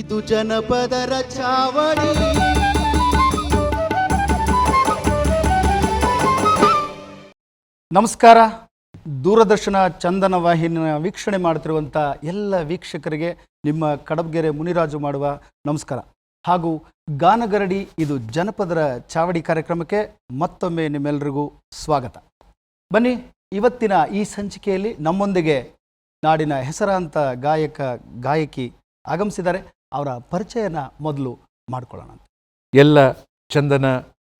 ಇದು ಜನಪದರ ಚಾವಡಿ ನಮಸ್ಕಾರ. ದೂರದರ್ಶನ ಚಂದನ ವಾಹಿನಿಯ ವೀಕ್ಷಣೆ ಮಾಡ್ತಿರುವಂಥ ಎಲ್ಲ ವೀಕ್ಷಕರಿಗೆ ನಿಮ್ಮ ಕಡಬ್ಗೆರೆ ಮುನಿರಾಜು ಮಾಡುವ ನಮಸ್ಕಾರ. ಹಾಗೂ ಗಾನಗರಡಿ ಇದು ಜನಪದರ ಚಾವಡಿ ಕಾರ್ಯಕ್ರಮಕ್ಕೆ ಮತ್ತೊಮ್ಮೆ ನಿಮ್ಮೆಲ್ಲರಿಗೂ ಸ್ವಾಗತ. ಬನ್ನಿ, ಇವತ್ತಿನ ಈ ಸಂಚಿಕೆಯಲ್ಲಿ ನಮ್ಮೊಂದಿಗೆ ನಾಡಿನ ಹೆಸರಾಂತ ಗಾಯಕ, ಗಾಯಕಿ ಆಗಮಿಸಿದ್ದಾರೆ. ಅವರ ಪರಿಚಯನ ಮೊದಲು ಮಾಡ್ಕೊಳ್ಳೋಣ ಅಂತ. ಎಲ್ಲ ಚಂದನ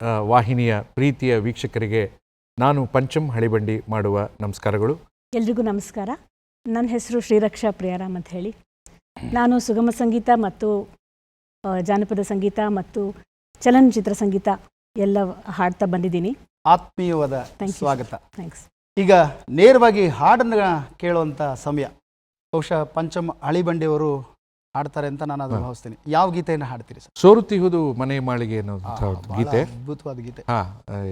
ವಾಹಿನಿಯ ಪ್ರೀತಿಯ ವೀಕ್ಷಕರಿಗೆ ನಾನು ಪಂಚಮ್ ಹಳಿಬಂಡಿ ಮಾಡುವ ನಮಸ್ಕಾರಗಳು. ಎಲ್ರಿಗೂ ನಮಸ್ಕಾರ. ನನ್ನ ಹೆಸರು ಶ್ರೀರಕ್ಷಾ ಪ್ರಿಯಾರಾಮ್ ಅಂತ ಹೇಳಿ. ನಾನು ಸುಗಮ ಸಂಗೀತ ಮತ್ತು ಜಾನಪದ ಸಂಗೀತ ಮತ್ತು ಚಲನಚಿತ್ರ ಸಂಗೀತ ಎಲ್ಲ ಹಾಡ್ತಾ ಬಂದಿದ್ದೀನಿ. ಆತ್ಮೀಯವಾದ ಸ್ವಾಗತ. ಥ್ಯಾಂಕ್ಸ್ ಈಗ ನೇರವಾಗಿ ಹಾಡನ್ನು ಕೇಳುವಂಥ ಸಮಯ. ಬಹುಶಃ ಪಂಚಮ್ ಅಳಿಬಂಡಿಯವರು ಹಾಡ್ತಾರೆ ಅಂತ ನಾನು ಅದನ್ನು. ಭಾವಿಸ್ತೀನಿ. ಯಾವ ಗೀತೆಯನ್ನು ಹಾಡ್ತೀರಿ ಸರ್? ಸೋರುತಿಹುದು ಮನೆ ಮಾಳಿಗೆ ಅನ್ನೋದಂತ ಗೀತೆ. ಅದ್ಭುತವಾದ ಗೀತೆ. ಹಾ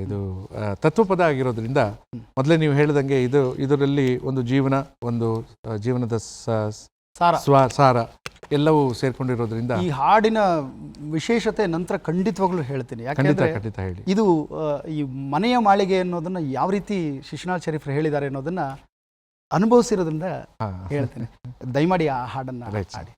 ಇದು ತತ್ವಪದ ಆಗಿರೋದ್ರಿಂದ. ಮೊದಲೇ ನೀವು ಹೇಳಿದಂಗೆ ಇದು ಇದರಲ್ಲಿ ಒಂದು ಜೀವನ ಒಂದು ಜೀವನದ ಸಾರ. ಸ್ವ ಸಾರ ಎಲ್ಲವೂ ಸೇರ್ಕೊಂಡಿರೋದ್ರಿಂದ ಈ ಹಾಡಿನ ವಿಶೇಷತೆ ನಂತರ ಖಂಡಿತವಾಗ್ಲೂ ಹೇಳ್ತೀನಿ. ಯಾಕಂದ್ರೆ ಖಂಡಿತ ಹೇಳಿ. ಇದು ಈ ಮನೆಯ ಮಾಳಿಗೆ ಅನ್ನೋದನ್ನ ಯಾವ ರೀತಿ ಶಿಶುನಾಥ್ ಶರೀಫ್ರು ಹೇಳಿದ್ದಾರೆ ಅನ್ನೋದನ್ನ ಅನುಭವಿಸಿರೋದ್ರಿಂದ ಹೇಳ್ತೇನೆ ಹೇಳ್ತೀನಿ. ದಯಮಾಡಿ ಆ ಹಾಡನ್ನ ಹಾಡಿ.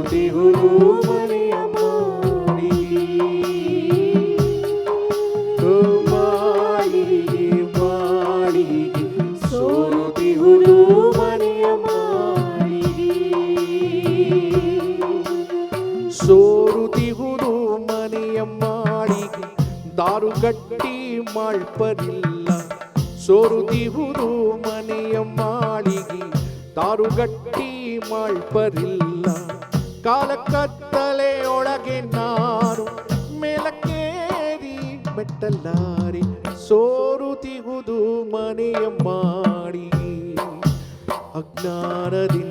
ಸೋರುತಿಹುದು ಮನೆಯ ಮಾಳಿಗೆ ಓ ಮಾಳಿಗೆ ಮಾಳಿಗೆ ಸೋರುತಿಹುದು ಮನೆಯ ಮನೆಯ ಮಾಳಿಗೆ ದಾರುಗಟ್ಟಿ ಮಾಳ್ಪರಿಲ್ಲ ಸೋರುತಿಹುದು ಮನೆಯ ಮಾಳಿಗೆ ದಾರುಗಟ್ಟಿ ಮಾಳ್ಪರಿಲ್ಲ ಮೆಟ್ಟಲಾರಿ ಸೋರುತಿಹುದು ಮನೆಯ ಮಾಡಿ. ಅಜ್ಞಾನದಿಂದ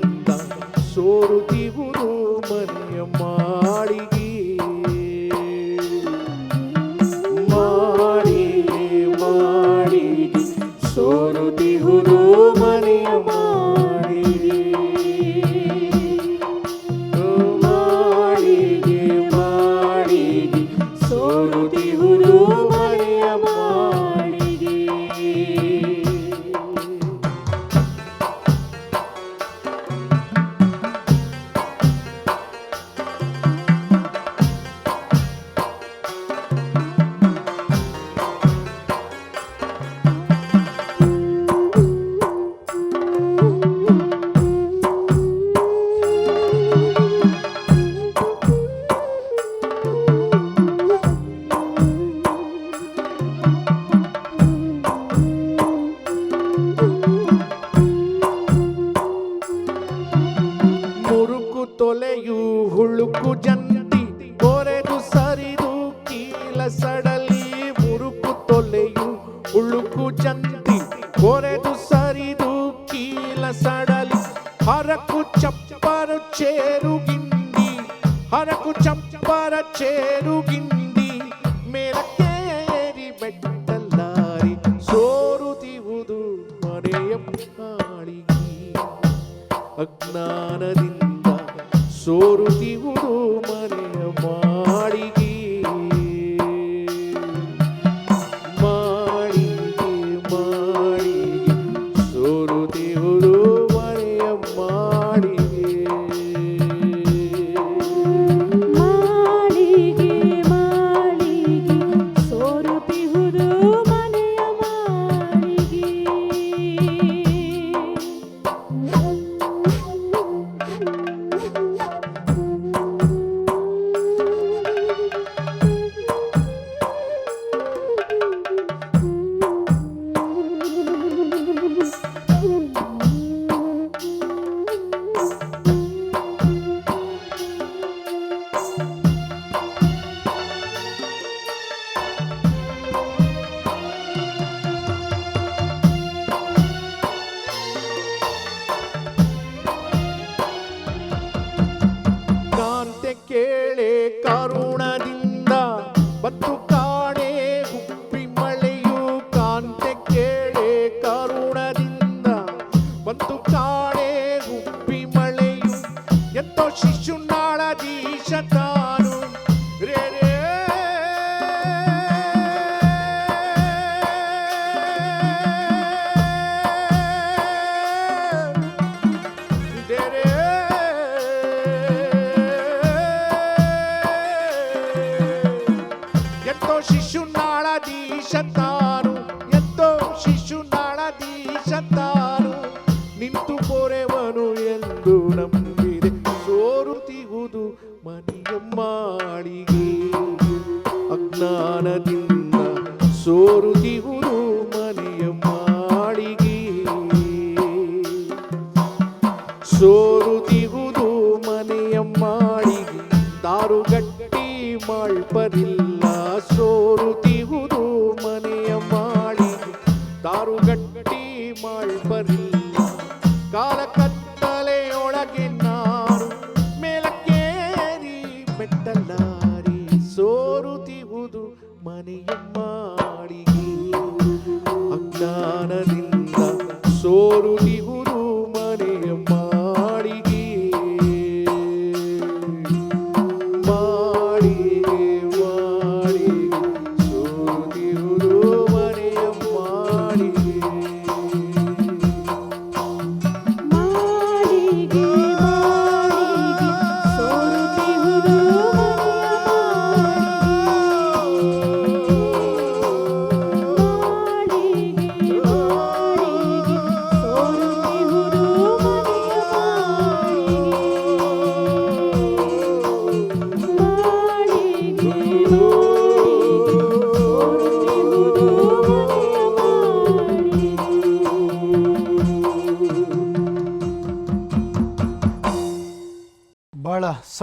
എന്തുണമ്പി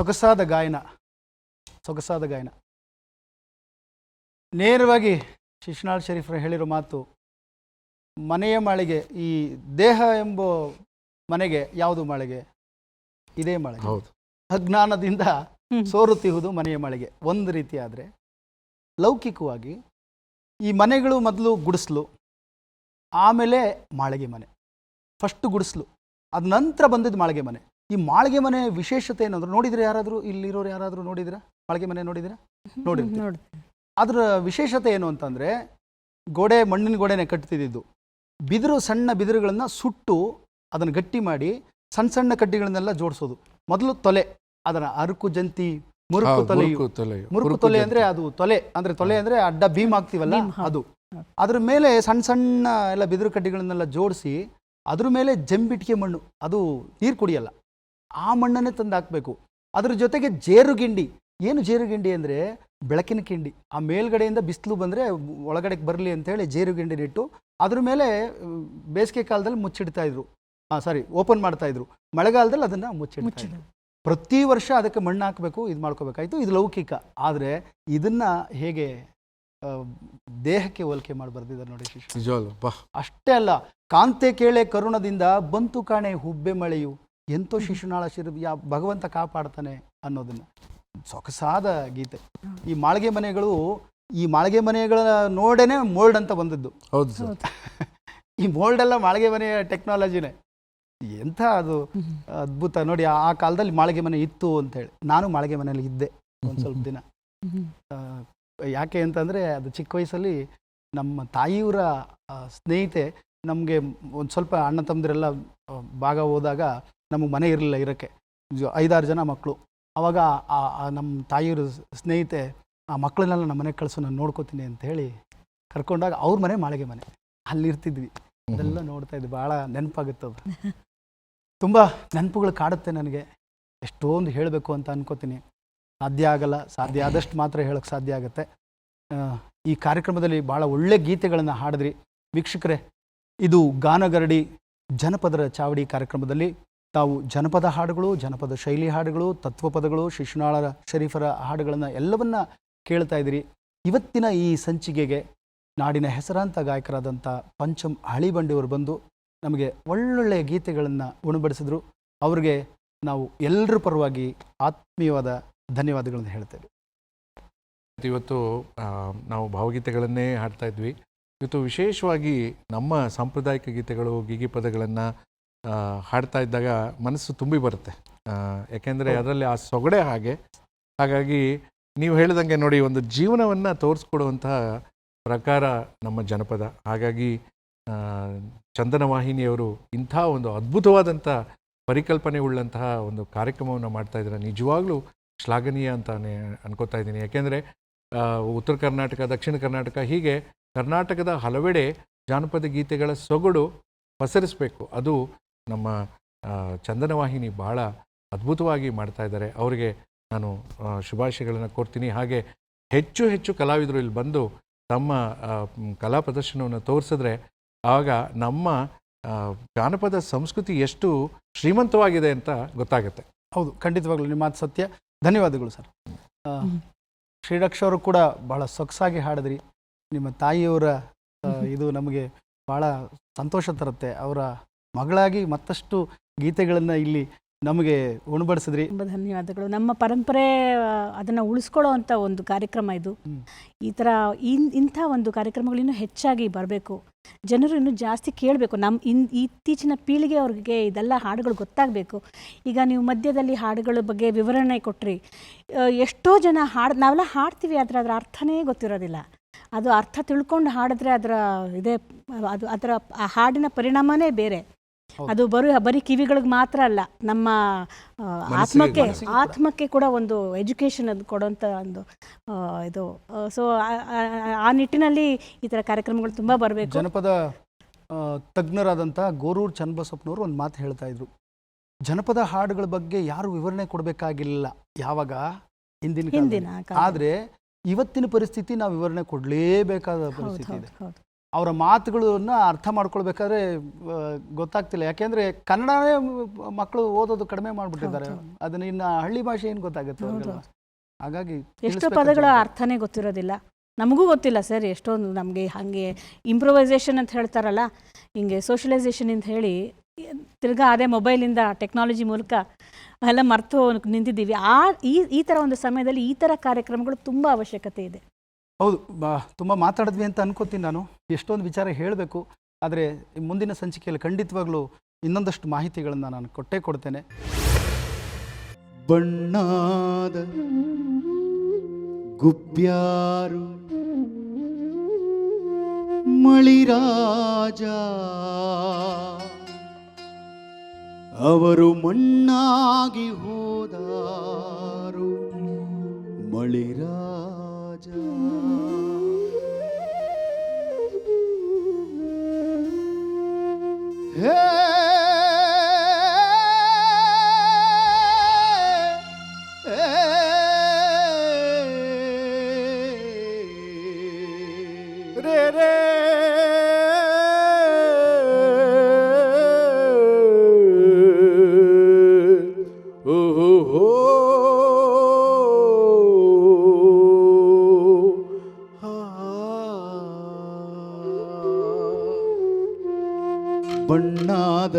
ಸೊಗಸಾದ ಗಾಯನ ಸೊಗಸಾದ ಗಾಯನ. ನೇರವಾಗಿ ಶಿಶುನಾಳ್ ಶರೀಫ್ರು ಹೇಳಿರೋ ಮಾತು ಮನೆಯ ಮಾಳಿಗೆ ಈ ದೇಹ ಎಂಬ ಮನೆಗೆ ಯಾವುದು ಮಾಳಿಗೆ? ಇದೇ ಮಾಳಿಗೆ. ಹೌದು. ಅಜ್ಞಾನದಿಂದ. ಸೋರುತ್ತಿಹುದು ಮನೆಯ ಮಾಳಿಗೆ ಒಂದು ರೀತಿ ಆದರೆ. ಲೌಕಿಕವಾಗಿ ಈ ಮನೆಗಳು ಮೊದಲು ಗುಡಿಸ್ಲು ಆಮೇಲೆ ಮಾಳಿಗೆ ಮನೆ. ಫಸ್ಟ್ ಗುಡಿಸ್ಲು ಅದ ನಂತರ ಬಂದಿದ್ದು ಮಾಳಿಗೆ ಮನೆ. ಈ ಮಾಳಿಗೆ ಮನೆ ವಿಶೇಷತೆ ಏನಂದ್ರೆ ನೋಡಿದ್ರೆ ಯಾರಾದರೂ ಇಲ್ಲಿರೋರು ಯಾರಾದರೂ ನೋಡಿದಿರಾ? ಮಾಳಿಗೆ ಮನೆ ನೋಡಿದಿರಾ. ನೋಡಿ ಅದರ ವಿಶೇಷತೆ ಏನು ಅಂತಂದರೆ ಗೋಡೆ ಮಣ್ಣಿನ ಗೋಡೆನೆ ಕಟ್ತಿದ್ದು ಬಿದಿರು ಸಣ್ಣ ಬಿದಿರುಗಳನ್ನು ಸುಟ್ಟು ಅದನ್ನು ಗಟ್ಟಿ ಮಾಡಿ ಸಣ್ಣ ಸಣ್ಣ ಕಡ್ಡಿಗಳನ್ನೆಲ್ಲ ಜೋಡಿಸೋದು. ಮೊದಲು ತೊಲೆ ಅದರ ಅರುಕು ಜಂತಿ ಮುರುಕು ತೊಲೆ ತೊಲೆಯು. ಮುರುಕು ತೊಲೆ ಅಂದರೆ ಅದು ತೊಲೆ ಅಂದ್ರೆ ತೊಲೆ ಅಂದ್ರೆ ಅಡ್ಡ ಭೀಮ್ ಆಗ್ತೀವಲ್ಲ ಅದು. ಅದ್ರ ಮೇಲೆ ಸಣ್ಣ ಸಣ್ಣ ಎಲ್ಲ ಬಿದಿರು ಕಡ್ಡಿಗಳನ್ನೆಲ್ಲ ಜೋಡಿಸಿ ಅದ್ರ ಮೇಲೆ ಜಂಬಿಟಿಗೆ ಮಣ್ಣು ಅದು ನೀರು ಕುಡಿಯಲ್ಲ. ಆ ಮಣ್ಣನ್ನೇ ತಂದು ಹಾಕಬೇಕು ಅದ್ರ ಜೊತೆಗೆ ಜೇರುಗಿಂಡಿ. ಏನು ಜೇರುಗಿಂಡಿ ಅಂದರೆ? ಬೆಳಕಿನ ಕಿಂಡಿ. ಆ ಮೇಲ್ಗಡೆಯಿಂದ ಬಿಸಿಲು ಬಂದರೆ ಒಳಗಡೆಗೆ ಬರಲಿ ಅಂತೇಳಿ ಜೇರುಗಿಂಡಿನಿಟ್ಟು ಅದ್ರ ಮೇಲೆ ಬೇಸಿಗೆ ಕಾಲದಲ್ಲಿ ಮುಚ್ಚಿಡ್ತಾ ಇದ್ರು. ಹಾಂ ಸಾರಿ ಓಪನ್ ಮಾಡ್ತಾ ಇದ್ರು. ಮಳೆಗಾಲದಲ್ಲಿ ಅದನ್ನು ಮುಚ್ಚಿಡ್ತಾ ಪ್ರತಿ ವರ್ಷ ಅದಕ್ಕೆ ಮಣ್ಣು ಹಾಕಬೇಕು ಇದು ಮಾಡ್ಕೋಬೇಕಾಯ್ತು. ಇದು ಲೌಕಿಕ. ಆದರೆ ಇದನ್ನು ಹೇಗೆ ದೇಹಕ್ಕೆ ಹೋಲಿಕೆ ಮಾಡಿ ಬರ್ದಿದ್ದಾರೆ ನೋಡಿ ಶಿಶು ಅಷ್ಟೇ ಅಲ್ಲ ಕಾಂತೆ ಕೇಳೆ ಕರುಣದಿಂದ ಬಂತು ಕಾಣೆ ಹುಬ್ಬೆ ಮಳೆಯು. ಎಂತೋ ಶಿಶುನಾಳ ಶಿರ ಯಾ ಭಗವಂತ ಕಾಪಾಡ್ತಾನೆ ಅನ್ನೋದನ್ನ. ಸೊಗಸಾದ ಗೀತೆ. ಈ ಮಾಳಿಗೆ ಮನೆಗಳು ಈ ಮಾಳಿಗೆ ಮನೆಗಳ ನೋಡೇನೆ ಮೋಲ್ಡ್ ಅಂತ ಬಂದದ್ದು. ಹೌದು ಸರ್. ಈ ಮೋಲ್ಡ್ ಎಲ್ಲ ಮಾಳಿಗೆ ಮನೆಯ ಟೆಕ್ನಾಲಜಿನೇ ಎಂಥ ಅದು ಅದ್ಭುತ. ನೋಡಿ ಆ ಕಾಲದಲ್ಲಿ ಮಾಳಿಗೆ ಮನೆ ಇತ್ತು ಅಂತ ಹೇಳಿ ನಾನು ಮಾಳಿಗೆ ಮನೆಯಲ್ಲಿ ಇದ್ದೆ ಒಂದು ಸ್ವಲ್ಪ ದಿನ. ಯಾಕೆ ಅಂತಂದರೆ ಅದು ಚಿಕ್ಕ ವಯಸ್ಸಲ್ಲಿ ನಮ್ಮ ತಾಯಿಯವರ ಸ್ನೇಹಿತೆ ನಮಗೆ ಒಂದು ಸ್ವಲ್ಪ ಅಣ್ಣ ತಮ್ಮದಿರೆಲ್ಲ ಭಾಗ ಹೋದಾಗ ನಮಗೆ ಮನೆ ಇರಲಿಲ್ಲ ಇರೋಕ್ಕೆ. ಐದಾರು ಜನ ಮಕ್ಕಳು ಆವಾಗ ನಮ್ಮ ತಾಯಿಯವರು ಸ್ನೇಹಿತೆ ಆ ಮಕ್ಕಳನ್ನೆಲ್ಲ ನಮ್ಮ ಮನೆಗೆ ಕಳಿಸು ನಾನು ನೋಡ್ಕೋತೀನಿ ಅಂತ ಹೇಳಿ ಕರ್ಕೊಂಡಾಗ ಅವ್ರ ಮನೆ ಮಾಳಿಗೆ ಮನೆ. ಅಲ್ಲಿ ಇರ್ತಿದ್ವಿ ಅದೆಲ್ಲ ನೋಡ್ತಾ ಇದ್ವಿ. ಭಾಳ ನೆನಪಾಗುತ್ತೆ ಅದು. ತುಂಬ ನೆನಪುಗಳು ಕಾಡುತ್ತೆ ನನಗೆ. ಎಷ್ಟೊಂದು ಹೇಳಬೇಕು ಅಂತ ಅನ್ಕೋತೀನಿ. ಸಾಧ್ಯ ಆಗಲ್ಲ. ಸಾಧ್ಯ ಆದಷ್ಟು ಮಾತ್ರ ಹೇಳೋಕ್ಕೆ ಸಾಧ್ಯ ಆಗುತ್ತೆ. ಈ ಕಾರ್ಯಕ್ರಮದಲ್ಲಿ ಭಾಳ ಒಳ್ಳೆ ಗೀತೆಗಳನ್ನು ಹಾಡಿದ್ರಿ. ವೀಕ್ಷಕರೇ ಇದು ಗಾನಗರಡಿ ಜನಪದರ ಚಾವಡಿ ಕಾರ್ಯಕ್ರಮದಲ್ಲಿ ತಾವು ಜನಪದ ಹಾಡುಗಳು, ಜನಪದ ಶೈಲಿ ಹಾಡುಗಳು, ತತ್ವಪದಗಳು ಶಿಶುನಾಳ ಶರೀಫರ ಹಾಡುಗಳನ್ನು ಎಲ್ಲವನ್ನ ಕೇಳ್ತಾ ಇದ್ದೀರಿ. ಇವತ್ತಿನ ಈ ಸಂಚಿಕೆಗೆ ನಾಡಿನ ಹೆಸರಾಂತ ಗಾಯಕರಾದಂಥ ಪಂಚಮ್ ಹಳಿಬಂಡಿಯವರು ಬಂದು ನಮಗೆ ಒಳ್ಳೊಳ್ಳೆಯ ಗೀತೆಗಳನ್ನು ಉಣಬಡಿಸಿದ್ರು. ಅವ್ರಿಗೆ ನಾವು ಎಲ್ಲರ ಪರವಾಗಿ ಆತ್ಮೀಯವಾದ ಧನ್ಯವಾದಗಳನ್ನು ಹೇಳ್ತೇವೆ. ಇವತ್ತು ನಾವು ಭಾವಗೀತೆಗಳನ್ನೇ ಹಾಡ್ತಾ ಇದ್ವಿ. ಇವತ್ತು ವಿಶೇಷವಾಗಿ ನಮ್ಮ ಸಾಂಪ್ರದಾಯಿಕ ಗೀತೆಗಳು, ಗೀಗಿ ಪದಗಳನ್ನು ಹಾಡ್ತಾ ಇದ್ದಾಗ ಮನಸ್ಸು ತುಂಬಿ ಬರುತ್ತೆ. ಯಾಕೆಂದರೆ ಅದರಲ್ಲಿ ಆ ಸೊಗಡೆ ಹಾಗೆ. ಹಾಗಾಗಿ ನೀವು ಹೇಳಿದಂಗೆ ನೋಡಿ ಒಂದು ಜೀವನವನ್ನು ತೋರಿಸ್ಕೊಡುವಂತಹ ಪ್ರಕಾರ ನಮ್ಮ ಜನಪದ. ಹಾಗಾಗಿ ಚಂದನವಾಹಿನಿಯವರು ಚಂದನ ವಾಹಿನಿಯವರು ಇಂಥ ಒಂದು ಅದ್ಭುತವಾದಂಥ ಪರಿಕಲ್ಪನೆ ಉಳ್ಳಂತಹ ಒಂದು ಕಾರ್ಯಕ್ರಮವನ್ನು ಮಾಡ್ತಾ ಇದ್ದಾರೆ. ನಿಜವಾಗ್ಲೂ ಶ್ಲಾಘನೀಯ ಅಂತಾನೆ ಅನ್ಕೋತಾ ಇದ್ದೀನಿ. ಯಾಕೆಂದರೆ ಉತ್ತರ ಕರ್ನಾಟಕ ದಕ್ಷಿಣ ಕರ್ನಾಟಕ ಹೀಗೆ ಕರ್ನಾಟಕದ ಹಲವೆಡೆ ಜಾನಪದ ಗೀತೆಗಳ ಸೊಗಡು ಪಸರಿಸಬೇಕು. ಅದು ನಮ್ಮ ಚಂದನವಾಹಿನಿ ಚಂದನ ವಾಹಿನಿ ಬಹಳ ಅದ್ಭುತವಾಗಿ ಮಾಡ್ತಾ ಇದ್ದಾರೆ. ಅವರಿಗೆ ನಾನು ಶುಭಾಶಯಗಳನ್ನು ಕೊಡ್ತೀನಿ ಹಾಗೆ ಹೆಚ್ಚು ಹೆಚ್ಚು ಕಲಾವಿದರು ಇಲ್ಲಿ ಬಂದು ತಮ್ಮ ಕಲಾ ಪ್ರದರ್ಶನವನ್ನು ತೋರಿಸಿದ್ರೆ ಆಗ ನಮ್ಮ ಜಾನಪದ ಸಂಸ್ಕೃತಿ ಎಷ್ಟು ಶ್ರೀಮಂತವಾಗಿದೆ ಅಂತ ಗೊತ್ತಾಗುತ್ತೆ. ಹೌದು ಖಂಡಿತವಾಗ್ಲೂ ನಿಮ್ಮ ಮಾತು ಸತ್ಯ. ಧನ್ಯವಾದಗಳು ಸರ್. ಶ್ರೀರಕ್ಷ ಅವರು ಕೂಡ ಬಹಳ ಸೊಗಸಾಗಿ ಹಾಡಿದ್ರಿ. ನಿಮ್ಮ ತಾಯಿಯವರ ಇದು ನಮಗೆ ಭಾಳ ಸಂತೋಷ ತರುತ್ತೆ. ಅವರ ಮಗಳಾಗಿ ಮತ್ತಷ್ಟು ಗೀತೆಗಳನ್ನು ಇಲ್ಲಿ ನಮಗೆ ಉಣಬಡಿಸಿದ್ರಿ. ತುಂಬ ಧನ್ಯವಾದಗಳು. ನಮ್ಮ ಪರಂಪರೆ ಅದನ್ನು ಉಳಿಸ್ಕೊಳ್ಳೋ ಅಂಥ ಒಂದು ಕಾರ್ಯಕ್ರಮ ಇದು. ಈ ಥರ ಇನ್ ಇಂಥ ಒಂದು ಕಾರ್ಯಕ್ರಮಗಳು ಇನ್ನೂ ಹೆಚ್ಚಾಗಿ ಬರಬೇಕು. ಜನರು ಇನ್ನೂ ಜಾಸ್ತಿ ಕೇಳಬೇಕು. ನಮ್ಮ ಇನ್ ಇತ್ತೀಚಿನ ಪೀಳಿಗೆ ಅವ್ರಿಗೆ ಇದೆಲ್ಲ ಹಾಡುಗಳು ಗೊತ್ತಾಗಬೇಕು. ಈಗ ನೀವು ಮಧ್ಯದಲ್ಲಿ ಹಾಡುಗಳ ಬಗ್ಗೆ ವಿವರಣೆ ಕೊಟ್ರಿ. ಎಷ್ಟೋ ಜನ ಹಾಡು ನಾವೆಲ್ಲ ಹಾಡ್ತೀವಿ ಆದರೆ ಅದರ ಅರ್ಥನೇ ಗೊತ್ತಿರೋದಿಲ್ಲ. ಅದು ಅರ್ಥ ತಿಳ್ಕೊಂಡು ಹಾಡಿದ್ರೆ ಅದರ ಇದೇ ಅದು ಅದರ ಆ ಹಾಡಿನ ಪರಿಣಾಮನೇ ಬೇರೆ. ಅದು ಬರೀ ಬರೀ ಕಿವಿಗಳಿಗೆ ಮಾತ್ರ ಅಲ್ಲ ನಮ್ಮ ಆತ್ಮಕ್ಕೆ ಆತ್ಮಕ್ಕೆ ಕೂಡ ಒಂದು ಎಜುಕೇಷನ್ ಅದು ಕೊಡೋಂಥ ಒಂದು ಇದು. ಸೊ ಆ ನಿಟ್ಟಿನಲ್ಲಿ ಈ ಥರ ಕಾರ್ಯಕ್ರಮಗಳು ತುಂಬಾ ಬರಬೇಕು. ಜನಪದ ತಜ್ಞರಾದಂತಹ ಗೋರೂರ್ ಗೋರೂರು ಚನ್ನಬಸಪ್ಪನವರು ಒಂದು ಮಾತು ಹೇಳ್ತಾ ಇದ್ರು. ಜನಪದ ಹಾಡುಗಳ ಬಗ್ಗೆ ಯಾರು ವಿವರಣೆ ಕೊಡಬೇಕಾಗಿಲ್ಲ ಯಾವಾಗ? ಹಿಂದಿನ. ಹಿಂದಿನ. ಆದ್ರೆ ಇವತ್ತಿನ ಪರಿಸ್ಥಿತಿ ನಾವು ವಿವರಣೆ ಕೊಡಲೇಬೇಕಾದ ಪರಿಸ್ಥಿತಿ ಇದೆ. ಅವರ ಮಾತುಗಳನ್ನು ಅರ್ಥ ಮಾಡ್ಕೊಳ್ಬೇಕಾದ್ರೆ ಗೊತ್ತಾಗ್ತಿಲ್ಲ. ಯಾಕೆಂದರೆ ಕನ್ನಡನೇ ಮಕ್ಕಳು ಓದೋದು ಕಡಿಮೆ ಮಾಡ್ಬಿಟ್ಟಿದ್ದಾರೆ. ಅದನ್ನ ಇನ್ನ ಹಳ್ಳಿ ಭಾಷೆ ಏನು ಗೊತ್ತಾಗುತ್ತೆ ಹಾಗಾಗಿ ಎಷ್ಟು ಪದಗಳ. ಅರ್ಥನೇ ಗೊತ್ತಿರೋದಿಲ್ಲ. ನಮಗೂ ಗೊತ್ತಿಲ್ಲ ಸರ್ ಎಷ್ಟೊಂದು ನಮಗೆ ಹಾಗೆ ಇಂಪ್ರೊವೈಸೇಷನ್ ಅಂತ ಹೇಳ್ತಾರಲ್ಲ ಹಿಂಗೆ ಸೋಷಲೈಸೇಷನ್ ಅಂತ ಹೇಳಿ ತಿರ್ಗಾ ಅದೇ ಮೊಬೈಲಿಂದ ಟೆಕ್ನಾಲಜಿ ಮೂಲಕ ಎಲ್ಲ ಮರ್ತು ನಿಂತಿದ್ದೀವಿ. ಆ ಈ ಈ ಥರ ಒಂದು ಸಮಯದಲ್ಲಿ ಈ ಥರ ಕಾರ್ಯಕ್ರಮಗಳು ತುಂಬ ಅವಶ್ಯಕತೆ ಇದೆ. ಹೌದು, ಬಾ, ತುಂಬ ಮಾತಾಡಿದ್ವಿ ಅಂತ ಅನ್ಕೋತೀನಿ ನಾನು. ಎಷ್ಟೊಂದು ವಿಚಾರ ಹೇಳಬೇಕು, ಆದರೆ ಮುಂದಿನ ಸಂಚಿಕೆಯಲ್ಲಿ ಖಂಡಿತವಾಗ್ಲೂ ಇನ್ನೊಂದಷ್ಟು ಮಾಹಿತಿಗಳನ್ನು ನಾನು ಕೊಟ್ಟೇ ಕೊಡ್ತೇನೆ. ಬಣ್ಣಾದ ಗುಬ್ಬ್ಯಾರು ಮಳಿರಾಜ, ಅವರು ಮಣ್ಣಾಗಿ ಹೋದಾರು ಮಳಿರಾಜ ಹೇ ಬಣ್ಣಾದ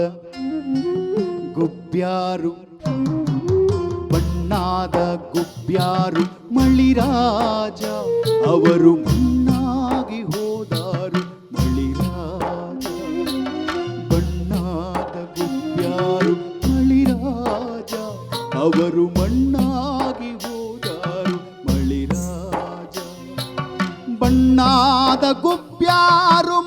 ಗುಬ್ಬ್ಯಾರು ಬಣ್ಣಾದ ಗುಬ್ಬ್ಯಾರು, ಮಳಿರಾಜ ಅವರು ಮಣ್ಣಾಗಿ ಹೋದಾರು. ಮಳಿರಾಜ, ಬಣ್ಣಾದ ಗುಬ್ಬ್ಯಾರು, ಮಳಿರಾಜ ಅವರು ಮಣ್ಣಾಗಿ ಹೋದಾರು. ಮಳಿರಾಜ, ಬಣ್ಣಾದ ಗುಬ್ಬ್ಯಾರು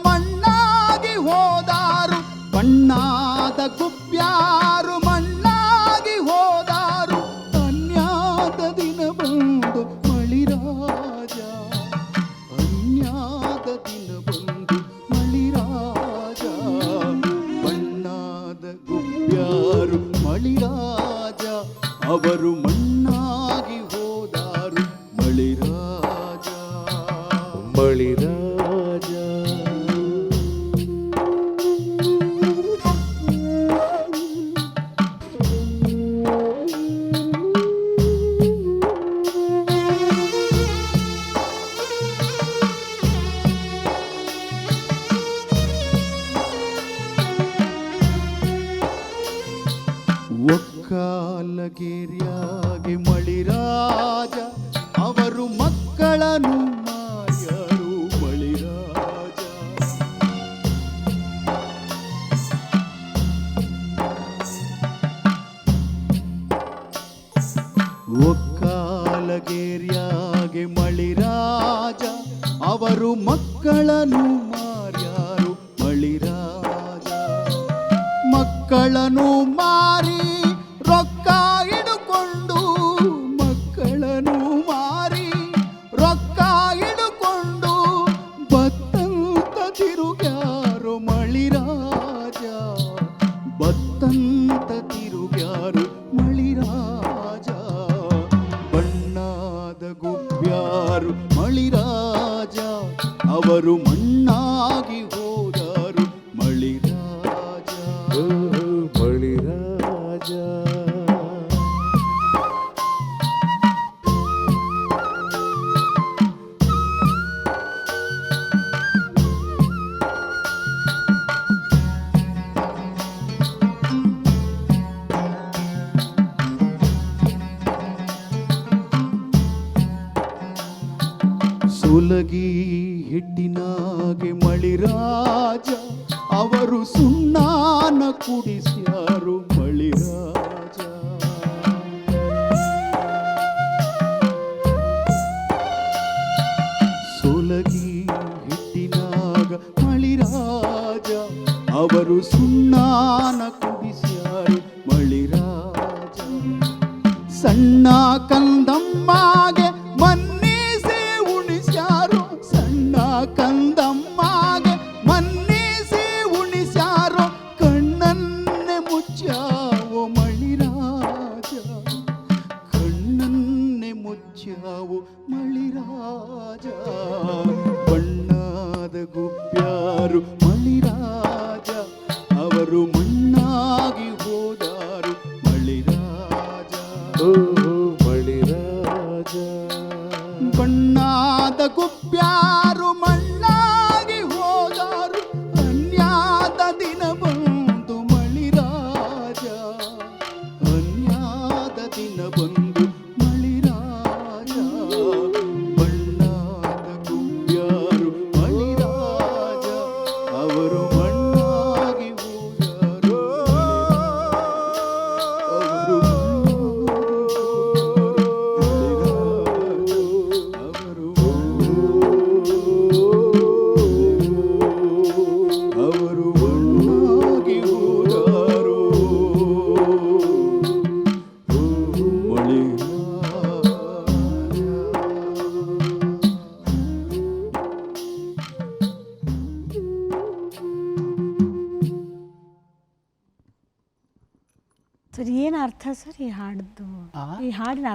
ಅವರು ಮಣ್ಣಾಗಿ ಒಕ್ಕಾಲಗೇರಿಯಾಗೆ ಮಳಿರಾಜ ಅವರು ಮಕ್ಕಳನ್ನು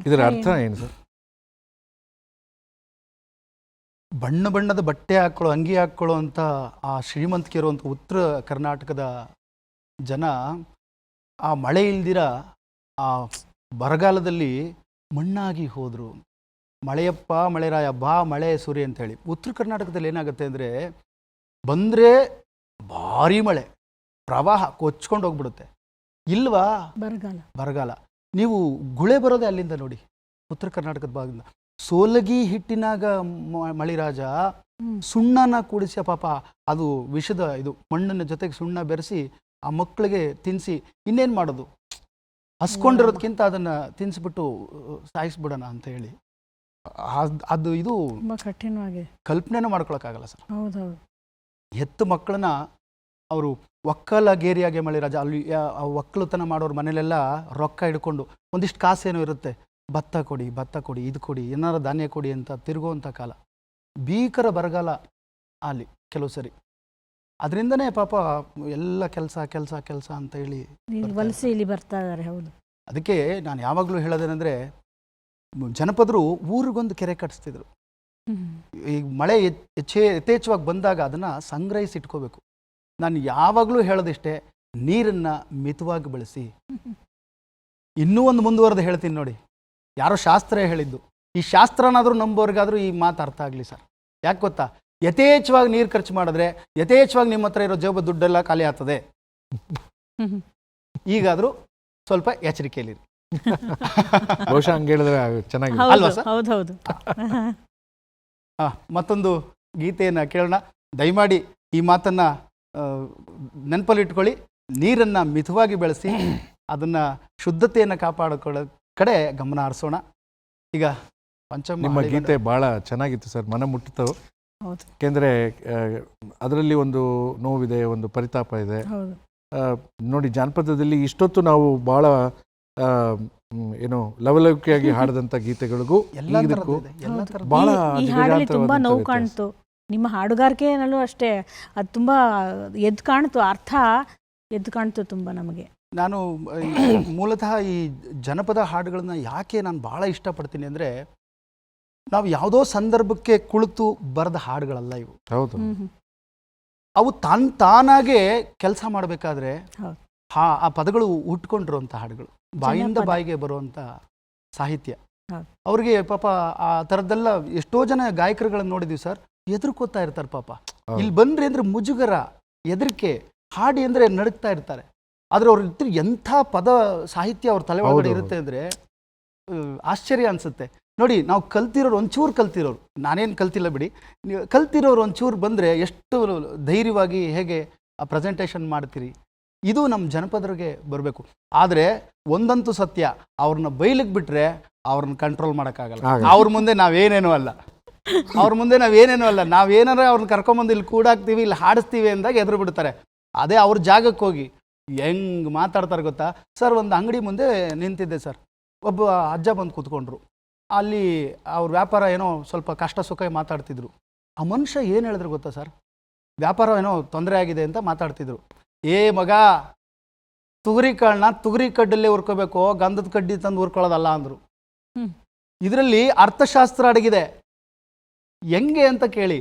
ಇದರ ಅರ್ಥ ಏನು? ಸರ್? ಬಣ್ಣ ಬಣ್ಣದ ಬಟ್ಟೆ ಹಾಕೊಳ್ಳೋ ಅಂಗಿ ಹಾಕೊಳ್ಳೋ ಅಂತ ಆ ಶ್ರೀಮಂತಿಕೆ ಇರುವಂಥ ಉತ್ತರ ಕರ್ನಾಟಕದ ಜನ ಆ ಮಳೆ ಇಲ್ದಿರ ಆ ಬರಗಾಲದಲ್ಲಿ ಮಣ್ಣಾಗಿ ಹೋದರು. ಮಳೆಯಪ್ಪ ಮಳೆರಾಯ ಬಾ ಮಳೆ ಅಂತ ಹೇಳಿ ಉತ್ತರ ಕರ್ನಾಟಕದಲ್ಲಿ ಏನಾಗುತ್ತೆ ಅಂದರೆ ಬಂದರೆ ಭಾರಿ ಮಳೆ ಪ್ರವಾಹ ಕೊಚ್ಕೊಂಡು ಹೋಗ್ಬಿಡುತ್ತೆ. ಇಲ್ವಾ? ಬರಗಾಲ. ಬರಗಾಲ. ನೀವು ಗುಳೆ ಬರೋದೇ ಅಲ್ಲಿಂದ ನೋಡಿ ಉತ್ತರ ಕರ್ನಾಟಕದ ಭಾಗದಿಂದ. ಸೋಲಗಿ ಹಿಟ್ಟಿನಾಗ ಮಳಿರಾಜ. ಸುಣ್ಣನ ಕೂಡಿಸಿ ಪಾಪ ಅದು ವಿಷದ ಇದು ಮಣ್ಣನ ಜೊತೆಗೆ ಸುಣ್ಣ ಬೆರೆಸಿ ಆ ಮಕ್ಕಳಿಗೆ ತಿನ್ನಿಸಿ ಇನ್ನೇನು ಮಾಡೋದು? ಹಸ್ಕೊಂಡಿರೋದಕ್ಕಿಂತ ಅದನ್ನ ತಿನ್ನಿಸ್ಬಿಟ್ಟು ಸಾಯಿಸ್ಬಿಡೋಣ ಅಂತ ಹೇಳಿ. ಅದ್- ಅದು ಇದು ಕಠಿಣವಾಗಿ ಕಲ್ಪನೆ ಕಲ್ಪನೆನೂ ಮಾಡ್ಕೊಳಕ್ಕಾಗಲ್ಲ ಸರ್. ಹೌದೌದು. ಎತ್ತು ಮಕ್ಕಳನ್ನ ಅವರು ಒಕ್ಕಲಗೇರಿಯಾಗೆ ಅಲ್ಲಿ ರಾಜ. ಆ ಒಕ್ಕಲುತನ ಮಾಡೋರು ಮನೇಲೆಲ್ಲ ರೊಕ್ಕ ಹಿಡ್ಕೊಂಡು ಒಂದಿಷ್ಟು ಕಾಸೇನೋ ಇರುತ್ತೆ. ಭತ್ತ ಕೊಡಿ ಭತ್ತ ಕೊಡಿ ಇದು ಕೊಡಿ ಏನಾರು ಧಾನ್ಯ ಕೊಡಿ ಅಂತ ತಿರುಗುವಂಥ ಕಾಲ. ಭೀಕರ ಬರಗಾಲ ಅಲ್ಲಿ ಕೆಲವು ಸರಿ. ಅದರಿಂದನೇ ಪಾಪ ಎಲ್ಲ ಕೆಲಸ ಕೆಲಸ ಕೆಲಸ ಅಂತ ಹೇಳಿ ವಲಸೆ ಇಲ್ಲಿ ಬರ್ತಾ ಇದ್ದಾರೆ ಹೌದು. ಅದಕ್ಕೆ ನಾನು ಯಾವಾಗಲೂ ಹೇಳೋದೇನೆಂದರೆ ಜನಪದರು ಊರಿಗೊಂದು ಕೆರೆ ಕಟ್ಟಿಸ್ತಿದ್ರು ಈ ಈಗ ಮಳೆ ಹೆಚ್ಚೇ ಯಥೇಚ್ಛವಾಗಿ ಬಂದಾಗ ಅದನ್ನು ಸಂಗ್ರಹಿಸಿ ಇಟ್ಕೋಬೇಕು. ನಾನು ಯಾವಾಗಲೂ ಹೇಳೋದಿಷ್ಟೇ ನೀರನ್ನು ಮಿತವಾಗಿ ಬಳಸಿ. ಇನ್ನೂ ಒಂದು ಮುಂದುವರೆದು ಹೇಳ್ತೀನಿ ನೋಡಿ. ಯಾರೋ ಶಾಸ್ತ್ರ ಹೇಳಿದ್ದು. ಈ ಶಾಸ್ತ್ರನಾದರೂ ನಂಬೋರಿಗಾದರೂ ಈ ಮಾತು ಅರ್ಥ ಆಗಲಿ ಸರ್. ಯಾಕೆ ಗೊತ್ತಾ? ಯಥೇಚ್ಛವಾಗಿ ನೀರು ಖರ್ಚು ಮಾಡಿದ್ರೆ ಯಥೇಚ್ಛವಾಗಿ ನಿಮ್ಮ ಹತ್ರ ಇರೋ ಜೇಬು ದುಡ್ಡೆಲ್ಲ ಖಾಲಿ ಆಗ್ತದೆ. ಈಗಾದರೂ ಸ್ವಲ್ಪ ಎಚ್ಚರಿಕೆಯಲ್ಲಿ ಬಹುಶಃ ಹಂಗೆ ಹೇಳಿದ್ರೆ ಚೆನ್ನಾಗಿ ಅಲ್ವಾ ಸರ್? ಹೌದು ಹೌದು. ಆ, ಮತ್ತೊಂದು ಗೀತೆಯನ್ನು ಕೇಳೋಣ. ದಯಮಾಡಿ ಈ ಮಾತನ್ನು ನೆನಪಲ್ಲಿಟ್ಕೊಳ್ಳಿ ನೀರನ್ನು ಮಿತವಾಗಿ ಬೆಳೆಸಿ ಅದನ್ನು ಶುದ್ಧತೆಯನ್ನು ಕಾಪಾಡಿಕೊಳ್ಳೋ ಕಡೆ ಗಮನ ಹರಿಸೋಣ. ಈಗ ಪಂಚಮ ನಿಮ್ಮ ಗೀತೆ ಭಾಳ ಚೆನ್ನಾಗಿತ್ತು ಸರ್ ಮನ ಮುಟ್ಟಿತು ಹೌದು. ಯಾಕೆಂದರೆ ಅದರಲ್ಲಿ ಒಂದು ನೋವಿದೆ ಒಂದು ಪರಿತಾಪ ಇದೆ. ನೋಡಿ ಜಾನಪದದಲ್ಲಿ ಇಷ್ಟೊತ್ತು ನಾವು ಮ್, ಏನು ಲವಲವಿಕೆಯಾಗಿ ಹಾಡಿದಂಥ ಗೀತೆಗಳಿಗೂ ಎಲ್ಲ ಇದಕ್ಕೂ ಥರದ್ದು ಇದೆ, ಎಲ್ಲ ಹೌದು. ಥರದ್ದು. ಬಹಳ ತುಂಬಾ ನೋವು ಕಾಣ್ತು. ನಿಮ್ಮ ಹಾಡುಗಾರಿಕೆಯಲ್ಲೂ ಅಷ್ಟೇ ಅದು ತುಂಬಾ ಎದ್ದು ಕಾಣ್ತು ಅರ್ಥ ಎದ್ದು ಕಾಣ್ತು ತುಂಬಾ ನಮಗೆ ನಾನು ಮೂಲತಃ ಈ ಜನಪದ ಹಾಡುಗಳನ್ನು ಯಾಕೆ ನಾನು ಭಾಳ ಇಷ್ಟಪಡ್ತೀನಿ ಅಂದರೆ ನಾವು ಯಾವುದೋ ಸಂದರ್ಭಕ್ಕೆ ಕುಳಿತು ಬರೆದ ಹಾಡುಗಳಲ್ಲ ಇವು ಹೌದು. ಅವು ತಾನ್ ತಾನಾಗೆ ಕೆಲಸ ಮಾಡಬೇಕಾದ್ರೆ ಹೌದು. ಹಾ ಆ ಪದಗಳು ಹುಟ್ಕೊಂಡಿರುವಂಥ ಹಾಡುಗಳು ಬಾಯಿಂದ. ಬಾಯಿಗೆ ಬರುವಂಥ ಸಾಹಿತ್ಯ ಅವರಿಗೆ ಅವ್ರಿಗೆ ಪಾಪ ಆ ಥರದ್ದೆಲ್ಲ ಎಷ್ಟೋ ಜನ ಗಾಯಕರುಗಳನ್ನು ನೋಡಿದೀವಿ ಸರ್ ಎದುರ್ಕೋತಾ ಇರ್ತಾರೆ ಪಾಪ. ಇಲ್ಲಿ ಬಂದ್ರಿ ಅಂದ್ರೆ ಮುಜುಗರ ಹೆದರಿಕೆ ಹಾಡಿ ಅಂದ್ರೆ ನಡುಕ್ತಾ ಇರ್ತಾರೆ. ಆದ್ರೆ ಅವ್ರ ಹತ್ರ ಎಂಥ ಪದ ಸಾಹಿತ್ಯ ಅವ್ರ ತಲೆ ಒಳಗಡೆ ಇರುತ್ತೆ ಅಂದ್ರೆ ಆಶ್ಚರ್ಯ ಅನ್ಸುತ್ತೆ. ನೋಡಿ ನಾವು ಕಲ್ತಿರೋರು ಒಂಚೂರು ಕಲ್ತಿರೋರು. ನಾನೇನು ಕಲ್ತಿಲ್ಲ ಬಿಡಿ. ನೀವು ಕಲ್ತಿರೋರು ಒಂಚೂರು ಬಂದ್ರೆ ಎಷ್ಟು ಧೈರ್ಯವಾಗಿ ಹೇಗೆ ಆ ಪ್ರೆಸೆಂಟೇಷನ್ ಮಾಡ್ತೀರಿ? ಇದು ನಮ್ಮ ಜನಪದರಿಗೆ ಬರಬೇಕು. ಆದರೆ ಒಂದಂತೂ ಸತ್ಯ ಅವ್ರನ್ನ ಬೈಲಿಗೆ ಬಿಟ್ರೆ ಅವ್ರನ್ನ ಕಂಟ್ರೋಲ್ ಮಾಡೋಕ್ಕಾಗಲ್ಲ. ಅವ್ರ ಮುಂದೆ ನಾವೇನೇನೂ ಅಲ್ಲ. ಅವ್ರ ಮುಂದೆ ನಾವೇನೇನೂ ಅಲ್ಲ. ನಾವೇನಾರ ಅವ್ರನ್ನ ಕರ್ಕೊಂಬಂದು ಇಲ್ಲಿ ಕೂಡಾಕ್ತೀವಿ ಇಲ್ಲಿ ಹಾಡಿಸ್ತೀವಿ ಅಂದಾಗ ಎದುರು ಬಿಡ್ತಾರೆ. ಅದೇ ಅವ್ರ ಜಾಗಕ್ಕೆ ಹೋಗಿ. ಹೆಂಗ್ ಮಾತಾಡ್ತಾರೆ ಗೊತ್ತಾ? ಸರ್ ಒಂದು ಅಂಗಡಿ ಮುಂದೆ ನಿಂತಿದ್ದೆ ಸರ್. ಒಬ್ಬ ಅಜ್ಜ ಬಂದು ಕೂತ್ಕೊಂಡ್ರು. ಅಲ್ಲಿ ಅವ್ರ ವ್ಯಾಪಾರ ಏನೋ ಸ್ವಲ್ಪ ಕಷ್ಟ ಸುಖ ಮಾತಾಡ್ತಿದ್ರು. ಆ ಮನುಷ್ಯ ಏನು ಹೇಳಿದ್ರು ಗೊತ್ತಾ ಸರ್? ವ್ಯಾಪಾರ ಏನೋ ತೊಂದರೆ ಆಗಿದೆ ಅಂತ ಮಾತಾಡ್ತಿದ್ರು. ಏ ಮಗ ತುಗರಿ ಕಾಳನ್ನ ತುಗರಿ ಕಡ್ಡಲ್ಲೇ ಹುರ್ಕೋಬೇಕು ಗಂಧದ ಕಡ್ಡಿ ತಂದು ಹುರ್ಕೊಳ್ಳೋದಲ್ಲ ಅಂದರು. ಇದರಲ್ಲಿ ಅರ್ಥಶಾಸ್ತ್ರ ಅಡಗಿದೆ. ಹೆಂಗೆ ಅಂತ ಕೇಳಿ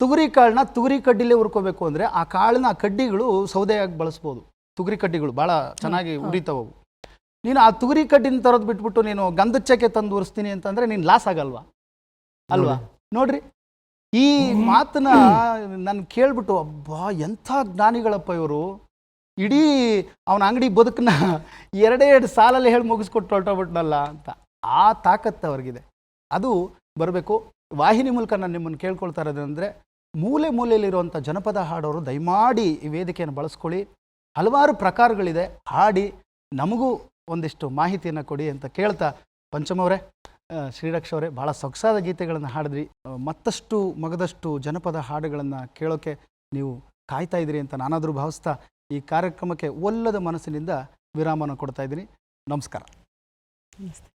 ತುಗರಿ ಕಾಳನ್ನ ತುಗರಿ ಕಡ್ಡಿಲೇ ಹುರ್ಕೋಬೇಕು ಅಂದರೆ ಆ ಕಾಳನ್ನ ಆ ಕಡ್ಡಿಗಳು ಸೌದೆಯಾಗಿ ಬಳಸ್ಬೋದು. ತುಗರಿ ಕಡ್ಡಿಗಳು ಭಾಳ ಚೆನ್ನಾಗಿ ಉರಿತಾವವು. ನೀನು ಆ ತುಗರಿ ಕಡ್ಡಿನ ತರೋದು ಬಿಟ್ಬಿಟ್ಟು ನೀನು ಗಂಧದ ಚಕ್ಕೆ ತಂದು ಉರಿಸ್ತೀನಿ ಅಂತಂದರೆ ನೀನು ಲಾಸ್ ಆಗಲ್ವಾ? ಅಲ್ವಾ? ನೋಡ್ರಿ. ಈ ಮಾತನ್ನ ನಾನು ಕೇಳ್ಬಿಟ್ಟು ಅಬ್ಬಾ ಎಂಥ ಜ್ಞಾನಿಗಳಪ್ಪ ಇವರು. ಇಡೀ ಅವನ ಅಂಗಡಿ ಬದುಕನ್ನ ಎರಡೇ ಎರಡು ಸಾಲಲ್ಲಿ ಹೇಳಿ ಮುಗಿಸ್ಕೊಟ್ಟು ಹೊರಟೋಗ್ಬಿಟ್ನಲ್ಲ ಅಂತ. ಆ ತಾಕತ್ತು ಅವ್ರಿಗಿದೆ. ಅದು ಬರಬೇಕು. ವಾಹಿನಿ ಮೂಲಕ ನಾನು ನಿಮ್ಮನ್ನು ಕೇಳ್ಕೊಳ್ತಾ ಇರೋದಂದರೆ ಮೂಲೆ ಮೂಲೆಯಲ್ಲಿರುವಂಥ ಜನಪದ ಹಾಡೋರು ದಯಮಾಡಿ ಈ ವೇದಿಕೆಯನ್ನು ಬಳಸ್ಕೊಳ್ಳಿ. ಹಲವಾರು ಪ್ರಕಾರಗಳಿದೆ. ಹಾಡಿ ನಮಗೂ ಒಂದಿಷ್ಟು ಮಾಹಿತಿಯನ್ನು ಕೊಡಿ ಅಂತ ಕೇಳ್ತಾ ಪಂಚಮವರೇ ಶ್ರೀರಕ್ಷ ಅವರೇ ಭಾಳ ಸೊಗಸಾದ ಗೀತೆಗಳನ್ನು ಹಾಡಿದ್ರಿ. ಮತ್ತಷ್ಟು ಮಗದಷ್ಟು ಜನಪದ ಹಾಡುಗಳನ್ನು ಕೇಳೋಕ್ಕೆ ನೀವು ಕಾಯ್ತಾ ಇದ್ದೀರಿ ಅಂತ ನಾನಾದರೂ ಭಾವಿಸ್ತಾ ಈ ಕಾರ್ಯಕ್ರಮಕ್ಕೆ ಒಲ್ಲದ ಮನಸ್ಸಿನಿಂದ ವಿರಾಮನ ಕೊಡ್ತಾ ಇದ್ದೀನಿ. ನಮಸ್ಕಾರ. ನಮಸ್ತೆ.